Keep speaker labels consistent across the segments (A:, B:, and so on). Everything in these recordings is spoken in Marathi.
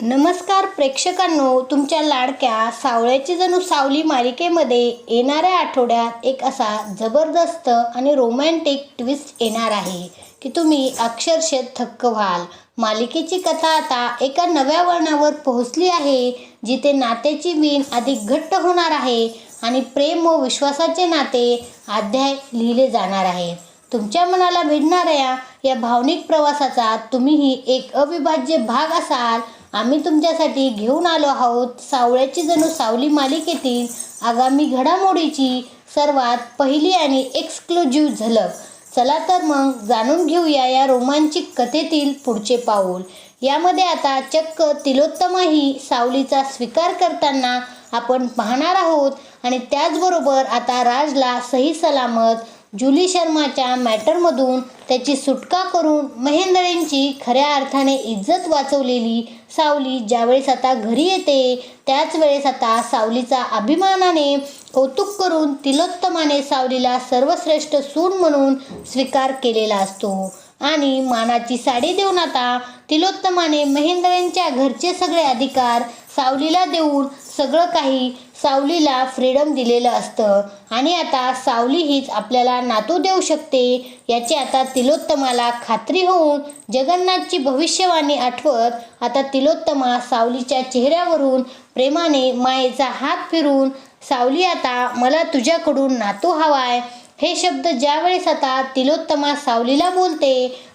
A: नमस्कार प्रेक्षकांनो तुमच्या लाडक्या सावळ्याची जणू सावली मालिकेमध्ये येणाऱ्या आठवड्यात एक असा जबरदस्त आणि रोमॅन्टिक ट्विस्ट येणार आहे की तुम्ही अक्षरशः थक्क व्हाल. मालिकेची कथा आता एका नव्या वळणावर पोहोचली आहे जिथे नात्याची वीण अधिक घट्ट होणार आहे आणि प्रेम व विश्वासाचे नाते अध्याय लिहिले जाणार आहे. तुमच्या मनाला भिडणाऱ्या या भावनिक प्रवासाचा तुम्हीही एक अविभाज्य भाग असाल आम्ही तुमच्यासाठी घेऊन आलो आहोत. सावळ्याची जणू सावली मालिकेतील आगामी घडामोडीची सर्वात पहिली आणि एक्सक्लुझिव्ह झलक. चला तर मग जाणून घेऊया या रोमांचिक कथेतील पुढचे पाऊल. यामध्ये आता चक्क तिलोत्तमाही सावलीचा स्वीकार करताना आपण पाहणार आहोत आणि त्याचबरोबर आता राजला सही सलामत जुली शर्माच्या मॅटरमधून त्याची सुटका करून महेंद्रेंची खऱ्या अर्थाने इज्जत वाचवलेली सावली ज्यावेळेस आता घरी येते त्याच वेळेस आता सावलीचा अभिमानाने कौतुक करून तिलोत्तमाने सावलीला सर्वश्रेष्ठ सून म्हणून स्वीकार केलेला असतो. आणि मानाची साडी देऊन आता तिलोत्तमाने महेंद्रेंच्या घरचे सगळे अधिकार सावलीला देऊन सगळं काही सावलीला फ्रीडम दिलेलं असतं. आणि आता सावली हीच आपल्याला नातू देऊ शकते. याची आता तिलोत्तमाला खात्री होऊन जगन्नाथची भविष्यवाणी आठवत आता तिलोत्तमा सावलीच्या चेहऱ्यावरून प्रेमाने मायेचा हात फिरून सावली आता मला तुझ्याकडून नातू हवाय. हे शब्द ज्यावेळेस आता तिलोत्तमा सावलीला बोलते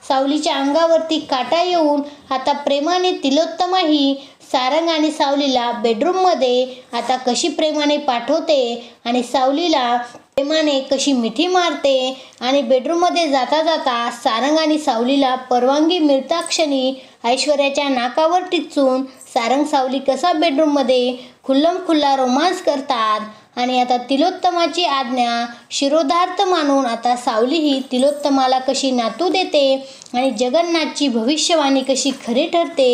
A: सावलीच्या अंगावरती काटा येऊन आता प्रेमाने तिलोत्तमाही सारंग आणि सावलीला बेडरूममध्ये आता कशी प्रेमाने पाठवते आणि सावलीला प्रेमाने कशी मिठी मारते आणि बेडरूममध्ये जाता जाता सारंग आणि सावलीला परवानगी मिळता क्षणी ऐश्वर्याच्या नाकावर टिचून सारंग सावली कसा बेडरूममध्ये खुल्लम खुल्ला रोमांस करतात. आणि आता तिलोत्तमाची आज्ञा शिरोधार्थ मानून आता सावली ही तिलोत्तमाला कशी नातू देते आणि जगन्नाथची भविष्यवाणी कशी खरी ठरते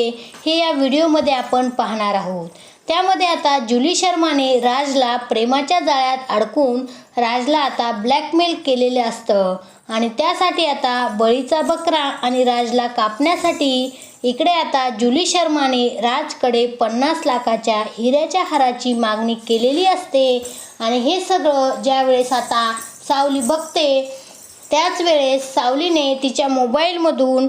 A: हे या व्हिडिओमध्ये आपण पाहणार आहोत. त्यामध्ये आता जुली शर्माने राजला प्रेमाच्या जाळ्यात अडकून राजला आता ब्लॅकमेल केलेले असतं. आणि त्यासाठी आता बळीचा बकरा आणि राजला कापण्यासाठी इकडे आता जुली शर्माने राजकडे पन्नास लाखाच्या हिऱ्याच्या हाराची मागणी केलेली असते. आणि हे सगळं ज्यावेळेस आता सावली बघते त्याच वेळेस सावलीने तिच्या मोबाईलमधून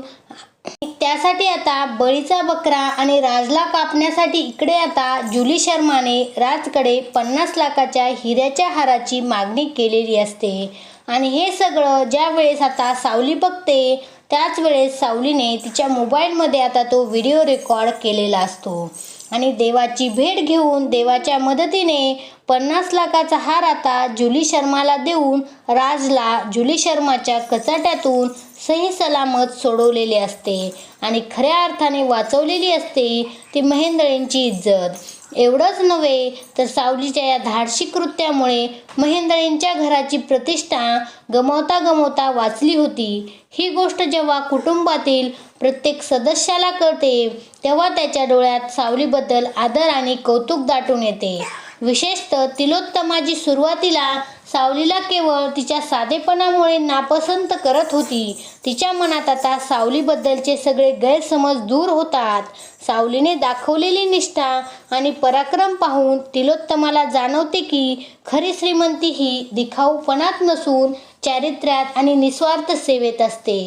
A: त्यासाठी आता बळीचा बकरा आणि राजला कापण्यासाठी इकडे आता जुली शर्माने राजकडे पन्नास लाखाच्या हिऱ्याच्या हाराची मागणी केलेली असते. आणि हे सगळं ज्या वेळेस आता सावली बघते त्याच वेळेस सावलीने तिच्या मोबाईलमध्ये आता तो व्हिडिओ रेकॉर्ड केलेला असतो. आणि देवाची भेट घेऊन देवाच्या मदतीने पन्नास लाखाचा हार आता जुली शर्माला देऊन राजला जुली शर्माच्या कचाट्यातून सही सलामत सोडवलेले असते आणि खऱ्या अर्थाने वाचवलेली असते ती महेंद्रेंची इज्जत. एवढंच नव्हे तर सावलीच्या या धाडशी कृत्यामुळे महेंद्रेंच्या घराची प्रतिष्ठा गमावता गमावता वाचली होती. ही गोष्ट जेव्हा कुटुंबातील प्रत्येक सदस्याला कळते तेव्हा त्याच्या डोळ्यात सावलीबद्दल आदर आणि कौतुक दाटून येते. विशेषतः तिलोत्तमाची सुरुवातीला सावलीला केवळ तिच्या साधेपणामुळे नापसंत करत होती. तिच्या मनात आता सावलीबद्दलचे सगळे गैरसमज दूर होतात. सावलीने दाखवलेली निष्ठा आणि पराक्रम पाहून तिलोत्तमाला जाणवते की खरी श्रीमंती ही दिखाऊपणात नसून चारित्र्यात आणि निस्वार्थ सेवेत असते.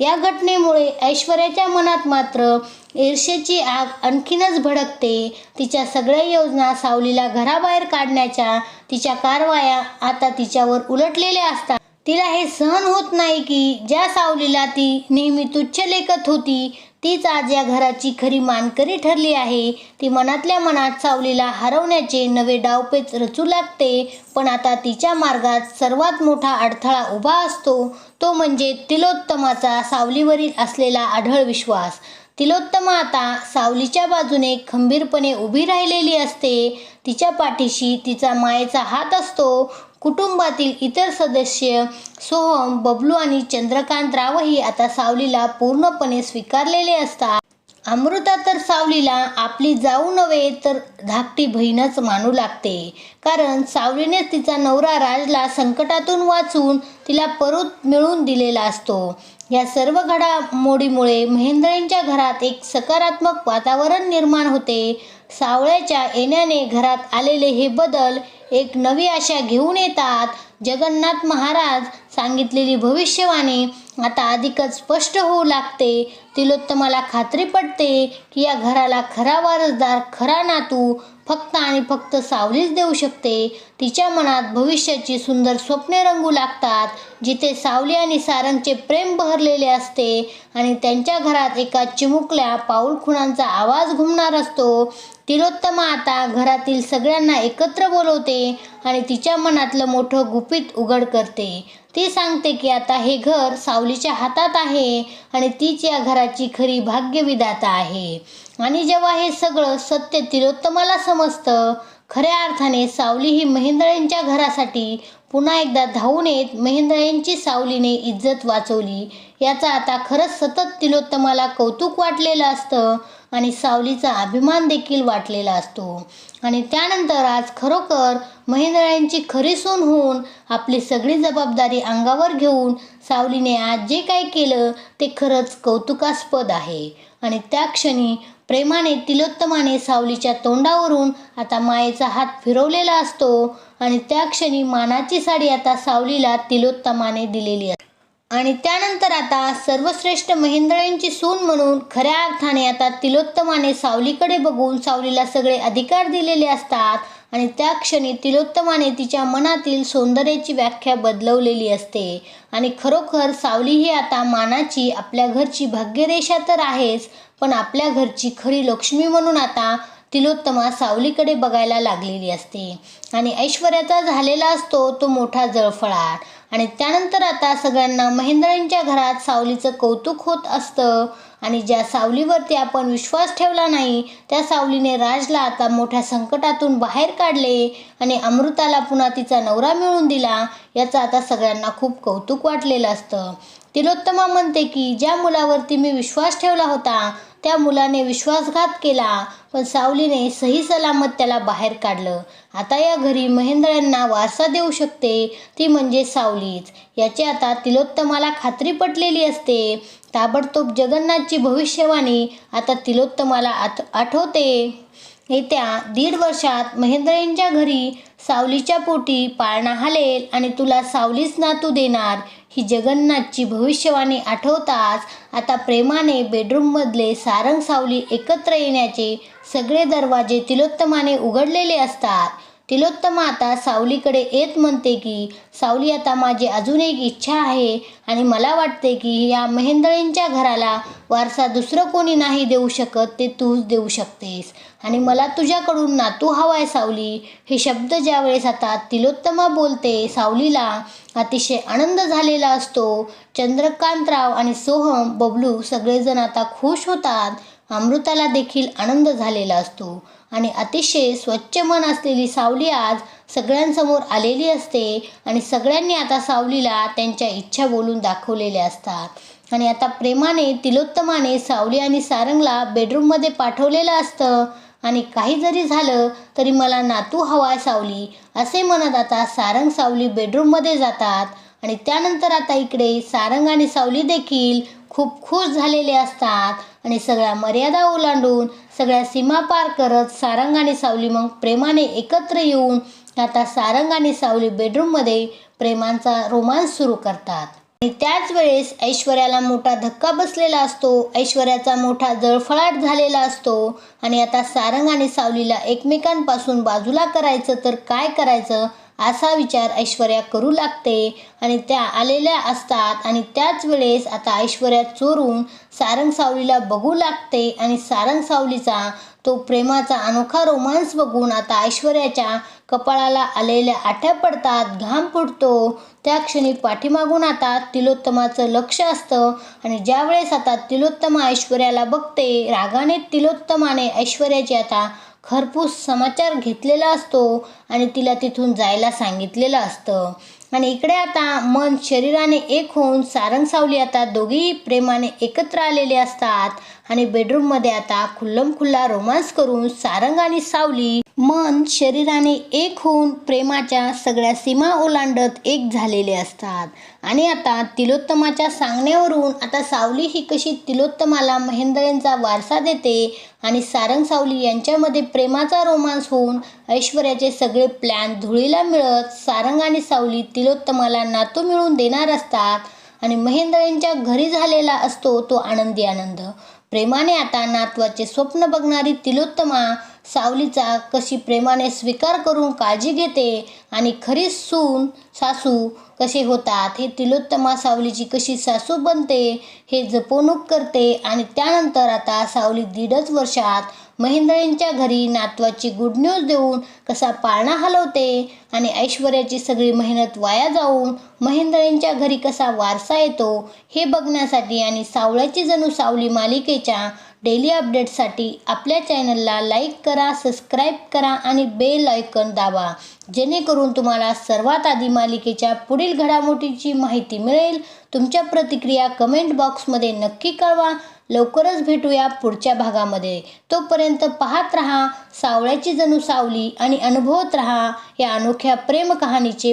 A: या घटनेमुळे ऐश्वर्याच्या मनात मात्र ईर्षेची आग आणखीनच भडकते. तिच्या सगळ्या योजना सावलीला घराबाहेर काढण्याच्या तिच्या कारवाया आता तिच्यावर उलटलेल्या असतात. तिला हे सहन होत नाही की ज्या सावलीला ती नेहमी तुच्छ लेखत होती तीच आज या घराची खरी मानकरी ठरली आहे. ती मनातल्या मनात सावलीला हरवण्याचे नवे डावपेच रचू लागते. पण आता तिच्या मार्गात सर्वात मोठा अडथळा उभा असतो. तो म्हणजे तिलोत्तमाचा सावलीवरील असलेला आढळ विश्वास. तिलोत्तमा आता सावलीच्या बाजूने खंबीरपणे उभी राहिलेली असते. तिच्या पाठीशी तिचा मायेचा हात असतो. कुटुंबातील इतर सदस्य सोहम बबलू आणि चंद्रकांत रावही आता सावलीला पूर्णपणे स्वीकारलेले असतात. अमृता तर सावलीला आपली जाऊ नव्हे तर धाकटी बहीणच मानू लागते. कारण सावलीनेच तिचा नवरा राजला संकटातून वाचून तिला परत मिळवून दिलेला असतो. या सर्व घडामोडीमुळे महेंद्रांच्या घरात एक सकारात्मक वातावरण निर्माण होते. सावळ्याच्या येण्याने घरात आलेले हे बदल एक नवी आशा घेऊन येतात. जगन्नाथ महाराज सांगितलेली भविष्यवाणी आता अधिकच स्पष्ट होऊ लागते. तिलोत्तमाला खात्री पडते की या घराला खरा वारसदार खरा नातू फक्त आणि फक्त सावलीच देऊ शकते. तिच्या मनात भविष्याची सुंदर स्वप्ने रंगू लागतात जिथे सावली आणि सारंगचे प्रेम बहरलेले असते आणि त्यांच्या घरात एका चिमुकल्या पाऊलखुणांचा आवाज घुमणार असतो. तिलोत्तमा आता घरातील सगळ्यांना एकत्र बोलवते आणि तिच्या मनातलं मोठं गुपित उघड करते. ती सांगते की आता हे घर सावलीच्या हातात आहे आणि तीच या घराची खरी भाग्यविधाता आहे. आणि जेव्हा हे सगळं सत्य तिलोत्तमाला समजतं खऱ्या अर्थाने सावली ही महेंद्रेंच्या घरासाठी पुन्हा एकदा धावून येत महेंद्रांची सावलीने इज्जत वाचवली. याचा आता खरंच सतत तिलोत्तमाला कौतुक वाटलेलं असतं आणि सावलीचा अभिमान देखील वाटलेला असतो. आणि त्यानंतर आज खरोखर महेंद्रांची खरी सून होऊन आपली सगळी जबाबदारी अंगावर घेऊन सावलीने आज जे काही केलं ते खरंच कौतुकास्पद आहे. आणि त्या क्षणी प्रेमाने तिलोत्तमाने सावलीच्या तोंडावरून आता मायेचा हात फिरवलेला असतो. आणि त्या क्षणी मानाची साडी आता सावलीला तिलोत्तमाने दिलेली असते आणि त्यानंतर आता सर्वश्रेष्ठ महेंद्रांची सून म्हणून खऱ्या अर्थाने आता तिलोत्तमाने सावलीकडे बघून सावलीला सगळे अधिकार दिलेले असतात आणि त्या क्षणी तिलोत्तमाने तिच्या मनातील सौंदर्याची व्याख्या बदलवलेली असते. आणि खरोखर सावली ही आता मानाची आपल्या घरची भाग्यरेषा तर आहेच पण आपल्या घरची खरी लक्ष्मी म्हणून आता तिलोत्तमा सावलीकडे बघायला लागलेली असते. आणि ऐश्वर्याचा झालेला असतो तो मोठा जळफळाट. आणि त्यानंतर आता सगळ्यांना महेंद्रांच्या घरात सावलीचं कौतुक होत असतं. आणि ज्या सावलीवरती आपण विश्वास ठेवला नाही त्या सावलीने राजला आता मोठ्या संकटातून बाहेर काढले आणि अमृताला पुन्हा तिचा नवरा मिळवून दिला याचं आता सगळ्यांना खूप कौतुक वाटलेलं असतं. तिलोत्तमा म्हणते की ज्या मुलावरती मी विश्वास ठेवला होता त्या मुलाने विश्वासघात केला पण सावलीने सही सलामत त्याला बाहेर काढलं. आता या घरी महेंद्रांना वारसा देऊ शकते ती म्हणजे सावलीच. याची आता तिलोत्तमाला खात्री पटलेली असते. ताबडतोब जगन्नाथची भविष्यवाणी आता तिलोत्तमाला आठ आठवते. येत्या दीड वर्षात महेंद्रांच्या घरी सावलीच्या पोटी पाळणा हालेल आणि तुला सावलीच नातू देणार. ही जगन्नाथची भविष्यवाणी आठवताच आता प्रेमाने बेडरूममधले सारंग सावली एकत्र येण्याचे सगळे दरवाजे तिलोत्तमाने उघडलेले असतात. तिलोत्तमा आता सावलीकडे येत म्हणते की सावली आता माझी अजून एक इच्छा आहे आणि मला वाटते की या महेंदळींच्या घराला वारसा दुसरं कोणी नाही देऊ शकत ते तूच देऊ शकतेस. आणि मला तुझ्याकडून नातू हवाय सावली. हे शब्द ज्यावेळेस आता तिलोत्तमा बोलते सावलीला अतिशय आनंद झालेला असतो. चंद्रकांतराव आणि सोहम बबलू सगळेजण आता खुश होतात. अमृताला देखील आनंद झालेला असतो. आणि अतिशय स्वच्छ मन असलेली सावली आज सगळ्यांसमोर आलेली असते आणि सगळ्यांनी आता सावलीला त्यांच्या इच्छा बोलून दाखवलेल्या असतात. आणि आता प्रेमाने तिलोत्तमाने सावली आणि सारंगला बेडरूममध्ये पाठवलेलं असतं. आणि काही जरी झालं तरी मला नातू हवाय सावली असे म्हणत आता सारंग सावली बेडरूममध्ये जातात. आणि त्यानंतर आता इकडे सारंग आणि सावली देखील खूप खुश झालेले असतात. आणि सगळ्या मर्यादा ओलांडून सगळ्या सीमा पार करत सारंग आणि सावली मग प्रेमाने एकत्र येऊन आता सारंग आणि सावली बेडरूममध्ये प्रेमांचा रोमांस सुरू करतात. आणि त्याच वेळेस ऐश्वर्याला मोठा धक्का बसलेला असतो. ऐश्वर्याचा मोठा जळफळाट झालेला असतो. आणि आता सारंग आणि सावलीला एकमेकांपासून बाजूला करायचं तर काय करायचं? असा विचार ऐश्वर्या करू लागते आणि त्या आलेल्या असतात आणि त्याच वेळेस आता ऐश्वर्या चोरून सारंग सावलीला बघू लागते आणि सारंग सावलीचा तो प्रेमाचा अनोखा रोमांस बघून आता ऐश्वर्याच्या कपाळाला आलेल्या आठ्या पडतात घाम फुटतो. त्या क्षणी पाठीमागून आता तिलोत्तमाचं लक्ष असतं आणि ज्यावेळेस आता तिलोत्तमा ऐश्वर्याला बघते रागाने तिलोत्तमाने ऐश्वर्याची आता खरपूस समाचार घेतलेला असतो आणि तिला तिथून जायला सांगितलेलं असतं. आणि इकडे आता मन शरीराने एक होऊन सारंग सावली आता दोघेही प्रेमाने एकत्र आलेले असतात. आणि बेडरूममध्ये आता खुल्लम खुल्ला रोमांस करून सारंग आणि सावली मन शरीराने एक होऊन प्रेमाच्या सगळ्या सीमा ओलांडत एक झालेले असतात. आणि आता तिलोत्तमाच्या सांगण्यावरून आता सावली ही कशी तिलोत्तमाला महेंद्रेंचा वारसा देते आणि सारंग सावली यांच्यामध्ये प्रेमाचा रोमांस होऊन ऐश्वर्याचे सगळे प्लॅन धुळीला मिळत सारंग आणि सावली तिलोत्तमाला नातू मिळवून देणार असतात. आणि महेंद्रेंच्या घरी झालेला असतो तो आनंदी आनंद. प्रेमाने आता नातवाचे स्वप्न बघणारी तिलोत्तमा सावलीचा कशी प्रेमाने स्वीकार करून काळजी घेते आणि खरी सून सासू कसे होतात हे तिलोत्तमा सावलीची कशी सासू बनते हे जपवणूक करते आणि त्यानंतर आता सावली दीडच वर्षात महेंद्रेंच्या घरी नातवाची गुड न्यूज देऊन कसा पाळणा हलवते आणि ऐश्वर्याची सगळी मेहनत वाया जाऊन महेंद्रेंच्या घरी कसा वारसा येतो हे बघण्यासाठी आणि सावळ्याची जणू सावली मालिकेच्या डेली अपडेटसाठी आपल्या चॅनलला लाईक करा सबस्क्राईब करा आणि बेल आयकन दाबा. जेणेकरून तुम्हाला सर्वात आधी मालिकेच्या पुढील घडामोडीची माहिती मिळेल. तुमच्या प्रतिक्रिया कमेंट बॉक्समध्ये नक्की कळवा. लवकरच भेटूया पुढच्या भागामध्ये. तोपर्यंत पाहत रहा सावळ्याची जणू सावली आणि अनुभवत रहा या अनोख्या प्रेम कहाणीचे